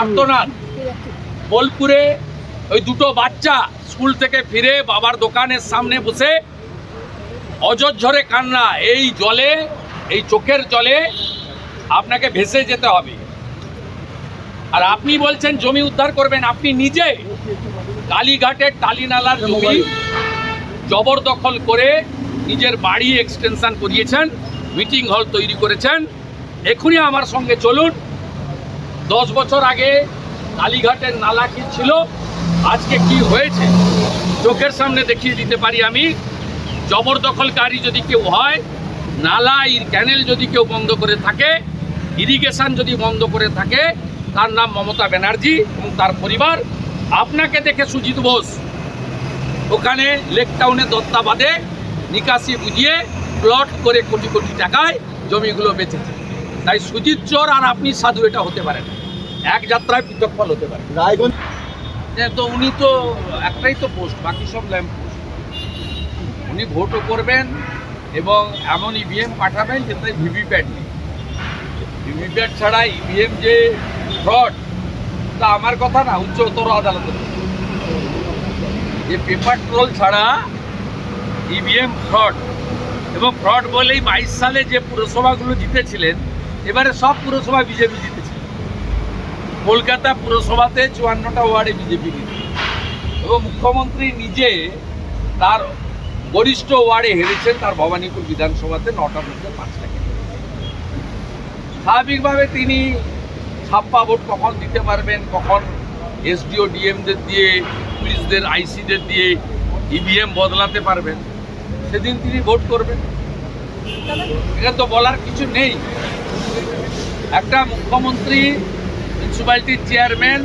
আর্তনাদ বোলপুরে ওই দুটো বাচ্চা স্কুল থেকে ফিরে বাবার দোকানের সামনে বসে অজস্রে কান্না। এই জলে, এই চোখের জলে আপনাকে ভেসে যেতে হবে। আর আপনি বলছেন জমি উদ্ধার করবেন, আপনি নিজে কালীঘাটের টালিনালার জমি জবরদখল করে নিজের বাড়ি এক্সটেনশন করিয়েছেন মিটিং হল তৈরি করেছেন। এখনই আমার সঙ্গে চলুন। দশ বছর আগে কালীঘাটের নালা কি ছিল? আজকে কি হয়েছে? চোখের সামনে দেখিয়ে দিতে পারি আমি। জবরদখলকারী যদি কেউ হয়, নালা ইর ক্যানেল যদি কেউ বন্ধ করে থাকে ইরিগেশন যদি বন্ধ করে থাকে, তার নাম মমতা ব্যানার্জি এবং তার পরিবার। আপনাকে দেখে সুজিত বোস। ওখানে লেক টাউনে দত্তাবাদে নিকাশি বুঝিয়ে প্লট করে কোটি কোটি টাকায় জমিগুলো বেচেছে। তাই সুজিত চোর আর আপনি সাধু এটা হতে পারেন এক যাত্রায় পৃথক ফল হতে পারে। রায়গঞ্জ যে তো উনি তো একটাই তো পোস্ট বাকি সব ল্যাম্প পোস্ট। উনি ভোটও করবেন এবং এমন ইভিএম পাঠাবেন যেটাতে ভিভিপ্যাট নেই। ভিভিপ্যাট ছাড়া ইভিএম যে ফ্রড তা আমার কথা না উচ্চতর আদালতের যে পেপার ট্রোল ছাড়া ইভিএম ফ্রড এবং ফ্রড বলেই বাইশ সালে যে পুরসভাগুলো জিতেছিলেন এবারে সব পুরসভা বিজেপি জিতেছে। কলকাতা পুরসভাতে চুয়ান্নটা ওয়ার্ডে বিজেপি জিতেছে। এবং মুখ্যমন্ত্রী নিজে তার গরিষ্ঠ ওয়ার্ডে হেরেছেন, তার ভবানীপুর বিধানসভাতে নটা মধ্যে পাঁচটা। স্বাভাবিকভাবে তিনি ছাপ্পা ভোট কখন দিতে পারবেন, কখন এসডিও, ডিএমদের দিয়ে, পুলিশদের, আইসিদের দিয়ে, ইভিএম বদলাতে পারবেন, সেদিন তিনি ভোট করবেন। এটা তো বলার কিছু নেই। একটা মুখ্যমন্ত্রী মিউনিসিপ্যালিটির চেয়ারম্যান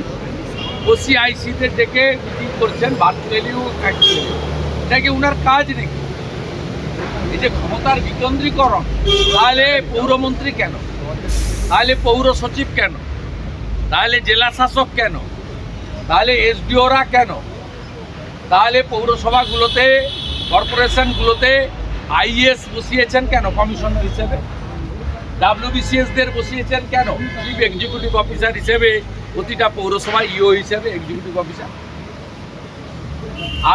ওসিআইসিতে ডেকে মিটিং করছেন ভার্চুয়ালিও এটা কি উনার কাজ নাকি? এই যে ক্ষমতার বিকেন্দ্রীকরণ তাহলে পৌরমন্ত্রী কেন? তাহলে পৌর সচিব কেন? তাহলে জেলা শাসক কেন? তাহলে এসডিওরা কেন? তাহলে পৌরসভাগুলোতে কর্পোরেশনগুলোতে আইএস বসিয়েছেন কেন, কমিশনার হিসেবে? ডাব্লিউবিসিএসদের বসিয়েছেন কেন? চিফ এক্সিকিউটিভ অফিসার হিসেবে, প্রতিটা পৌরসভা ইও হিসেবে এক্সিকিউটিভ অফিসার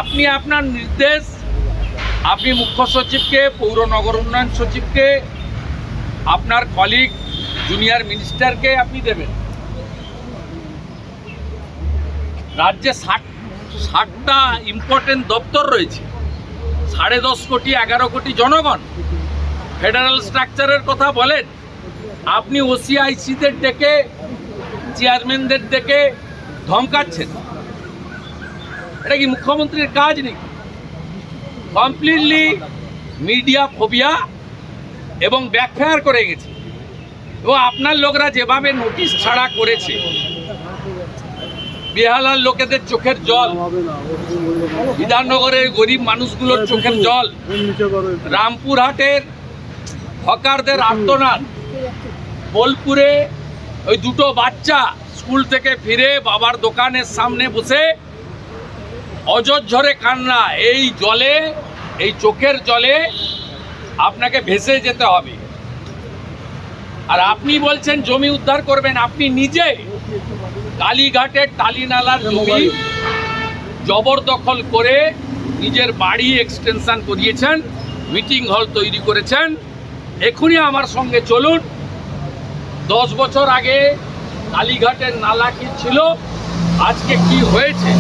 আপনি আপনার নির্দেশ, আপনি মুখ্য সচিবকে, পৌর নগর উন্নয়ন সচিবকে, আপনার কলিগ জুনিয়র মিনিস্টারকে আপনি দেবেন। রাজ্যে ষাট, ষাটটা ইম্পর্টেন্ট দপ্তর রয়েছে। সাড়ে দশ কোটি, এগারো কোটি জনগণ ফেডারেল স্ট্রাকচারের কথা বলেন। আপনি ওসিআইসিদের ডেকে, চেয়ারম্যানদের ডেকে ধমকাচ্ছেন। এটা কি মুখ্যমন্ত্রীর কাজ নেই কমপ্লিটলি মিডিয়া ফোবিয়া এবং ব্যাখ্যার করে গেছে। এবং আপনার লোকরা যেভাবে নোটিশ ছাড়া করেছে বেহালার লোকেদের চোখের জল। বিধাননগরের গরিব মানুষগুলোর চোখের জল। রামপুরহাটের হকারদের আর্তনাদ। বোলপুরে ওই দুটো বাচ্চা স্কুল থেকে ফিরে বাবার দোকানের সামনে বসে অজস্রে কান্না। এই জলে, এই চোখের জলে আপনাকে ভেসে যেতে হবে। আর আপনি বলছেন জমি উদ্ধার করবেন, আপনি নিজে কালীঘাটের টালিনালার জমি জবরদখল করে নিজের বাড়ি এক্সটেনশন করিয়েছেন মিটিং হল তৈরি করেছেন। এখনই আমার সঙ্গে চলুন। দশ বছর আগে কালীঘাটের নালা কি ছিল? আজকে কি হয়েছে?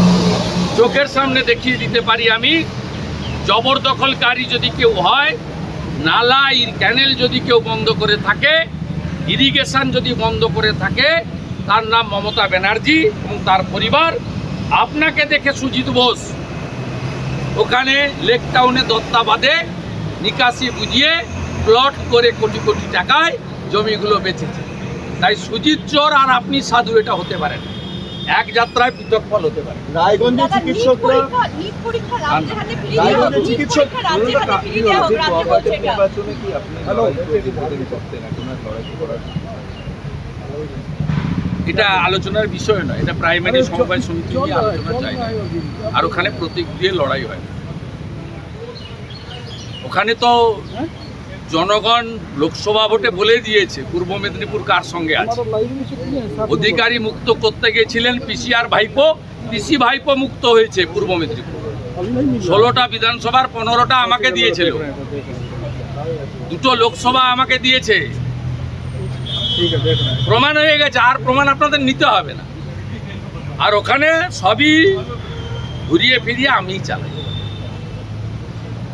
চোখের সামনে দেখিয়ে দিতে পারি আমি। জবরদখলকারী যদি কেউ হয় নালা ইর ক্যানেল যদি কেউ বন্ধ করে থাকে ইরিগেশন যদি বন্ধ করে থাকে তার নাম মমতা ব্যানার্জি এবং তার পরিবার। আপনাকে দেখে সুজিত বোস। ওখানে লেক টাউনে দত্তাবাদে নিকাশি বুঝিয়ে প্লট করে কোটি কোটি টাকায় জমিগুলো বেচেছে। তাই সুজিত চোর আর আপনি সাধু এটা হতে পারেন। এক যাত্রায় পৃথক ফল হতে পারে। চিকিৎসকরা চিকিৎসক এটা। আলোচনার বিষয় নয় এটা প্রাইমারি সমবায় সমিতি নিয়ে আলোচনা চাই না। আর ওখানে প্রতীক দিয়ে লড়াই হয়। ওখানে তো জনগণ লোকসভা ভোটে বলে দিয়েছে পূর্ব মেদিনীপুর কার সঙ্গে আছে? অধিকারী মুক্ত করতে গেছিলেন পিসি আর ভাইপো পিসি ভাইপো মুক্ত হয়েছে পূর্ব মেদিনীপুর। ষোলোটা বিধানসভার পনেরোটা আমাকে দিয়েছিল। দুটো লোকসভা আমাকে দিয়েছে। প্রমাণ হয়ে গেছে, আর প্রমাণ আপনাদের নিতে হবে না। আর ওখানে সবই ঘুরিয়ে ফিরিয়ে আমিই চালাই।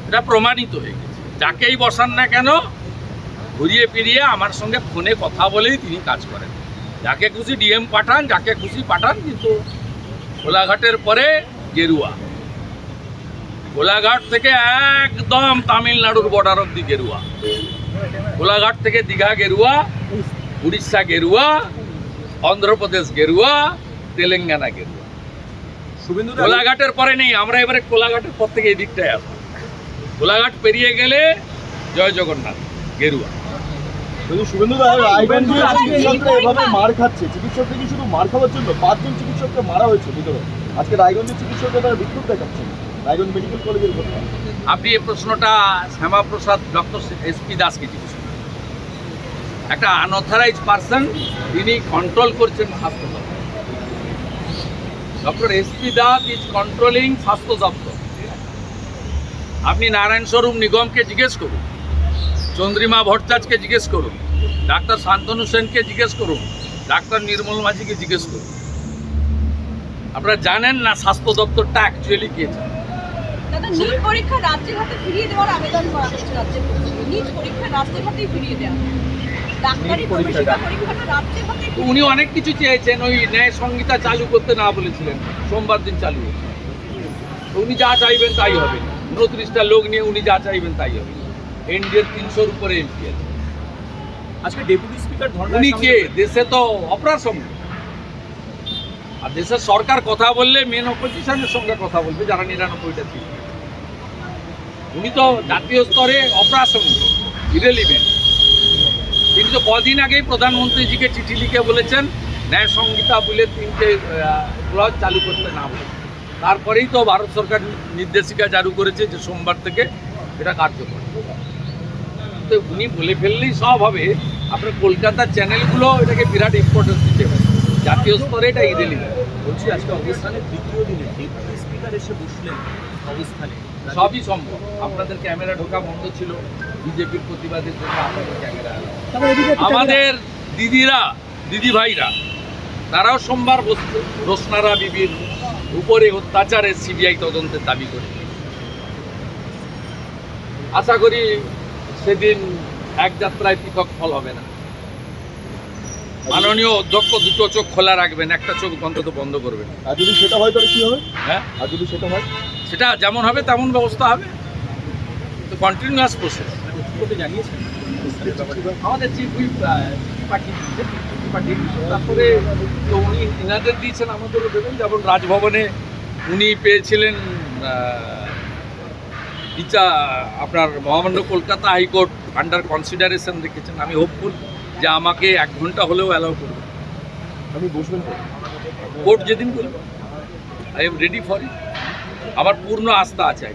এটা প্রমাণিত হয়ে গেছে। যাকেই বসান না কেন, ঘুরিয়ে ফিরিয়ে আমার সঙ্গে ফোনে কথা বলেই তিনি কাজ করেন। যাকে খুশি ডিএম পাঠান, যাকে খুশি পাঠান, কিন্তু কোলাঘাটের পরে গেরুয়া। কোলাঘাট থেকে একদম তামিলনাড়ুর বর্ডার অব্দি গেরুয়া। কোলাঘাট থেকে দীঘা গেরুয়া। উড়িষ্যা গেরুয়া অন্ধ্রপ্রদেশ গেরুয়া তেলেঙ্গানা গেরুয়া। শুভেন্দু কোলাঘাটের পরে নেই আমরা এবারে কোলাঘাটের পর থেকে এদিকটায় আসব। কোলাঘাট পেরিয়ে গেলে জয় জগন্নাথ গেরুয়া। মার খাচ্ছে। চিকিৎসকরা কি শুধু মার খাওয়ার জন্য? পাঁচজন চিকিৎসককে মারা হয়েছে ভিতরে। আজকে রায়গঞ্জের চিকিৎসকরা তারা বিক্ষোভ দেখাচ্ছেন। রায়গঞ্জ মেডিকেল কলেজের ঘটনা। আপনি এই প্রশ্নটা শ্যামাপ্রসাদ ডক্টর এস পি দাসকে জিজ্ঞেস। একটা আনঅথরাইজ পার্সন তিনি কন্ট্রোল করছেন স্বাস্থ্য দপ্তর। Doctor SP Das is controlling স্বাস্থ্য দপ্তর। আপনি নারায়ণ স্বরূপ নিগমকে জিজ্ঞেস করুন, চন্দ্রিমা ভট্টাচার্যকে জিজ্ঞেস করুন, ডাক্তার শান্তনু সেনকে জিজ্ঞেস করুন, ডাক্তার নির্মল মাঝিকে জিজ্ঞেস করুন। আপনারা জানেন না স্বাস্থ্য দপ্তরটা অ্যাকচুয়ালি কে পরীক্ষা রাজ্যের হাতে ফিরিয়ে দেওয়ার আবেদন করা রাজ্যের পরীক্ষা রাজ্যের হাতেই ফিরিয়ে দেওয়া পরীক্ষাটা- উনি অনেক কিছু চেয়েছেন ওই ন্যায় সংহিতা চালু করতে না বলেছিলেন সোমবার দিন চালু হয়েছে। উনি যা চাইবেন তাই হবে। উনত্রিশটা লোক নিয়ে উনি যা চাইবেন তাই হবে। এনডিএর তিনশোর উপরে এমপি আছে। আজকে ডেপুটি স্পিকার উনি কে? দেশে তো অপরাধ সঙ্গে। আর দেশের সরকার কথা বললে মেন অপোজিশনের সঙ্গে কথা বলবে যারা নিরানব্বইটা ছিল। উনি তো জাতীয় স্তরে অপরাধ ইরেলিভেন্ট তিনি তো কদিন আগেই প্রধানমন্ত্রীজিকে চিঠি লিখে বলেছেন ন্যায় সংহিতা বলে তিনটে ক্লজ চালু করতে না বলে। তারপরেই তো ভারত সরকার নির্দেশিকা জারি করেছে যে সোমবার থেকে এটা কার্যকর। তো উনি বলে ফেললেই সব হবে। আপনার কলকাতার চ্যানেলগুলো এটাকে বিরাট ইম্পর্টেন্স দিতে হবে। জাতীয় স্তরে এটা ইরেলিভেন্ট বলছি আজকে অবস্থানের দ্বিতীয় দিনে ডেপুটি স্পিকার এসে বসলেন অবস্থানে। সবই সম্ভব। আপনাদের ক্যামেরা ঢোকা বন্ধ ছিল। বিজেপির প্রতিবাদের জন্য আপনাদের ক্যামেরা। আমাদের দিদিরা দিদি ভাইরা তারাও সোমবার রোশনারা বিবির উপরে অত্যাচারের সিবিআই তদন্তের দাবি করে। আশা করি সেদিন এক যাত্রায় পৃথক ফল হবে না। মাননীয় অধ্যক্ষ দুটো চোখ খোলা রাখবেন একটা চোখ অন্তত বন্ধ করবেন। আর যদি সেটা হয় তাহলে কি হবে? হ্যাঁ? আর যদি সেটা হয়? সেটা যেমন হবে তেমন ব্যবস্থা হবে। তো কন্টিনিউয়াস প্রসেস জানিয়েছেন? আমাদের চিফ হুইপ তারপরে উনি ইনাদের দিয়েছেন আমাদেরও দেবেন যেমন রাজভবনে উনি পেয়েছিলেন ইচ্ছা আপনার মহামান্য কলকাতা হাইকোর্ট আন্ডার কনসিডারেশন রেখেছেন আমি হোপফুল যে আমাকে এক ঘণ্টা হলেও অ্যালাউ করবে। আমি বসবেন কোর্ট যেদিন করবে I am ready for it আমার পূর্ণ আস্থা আছে।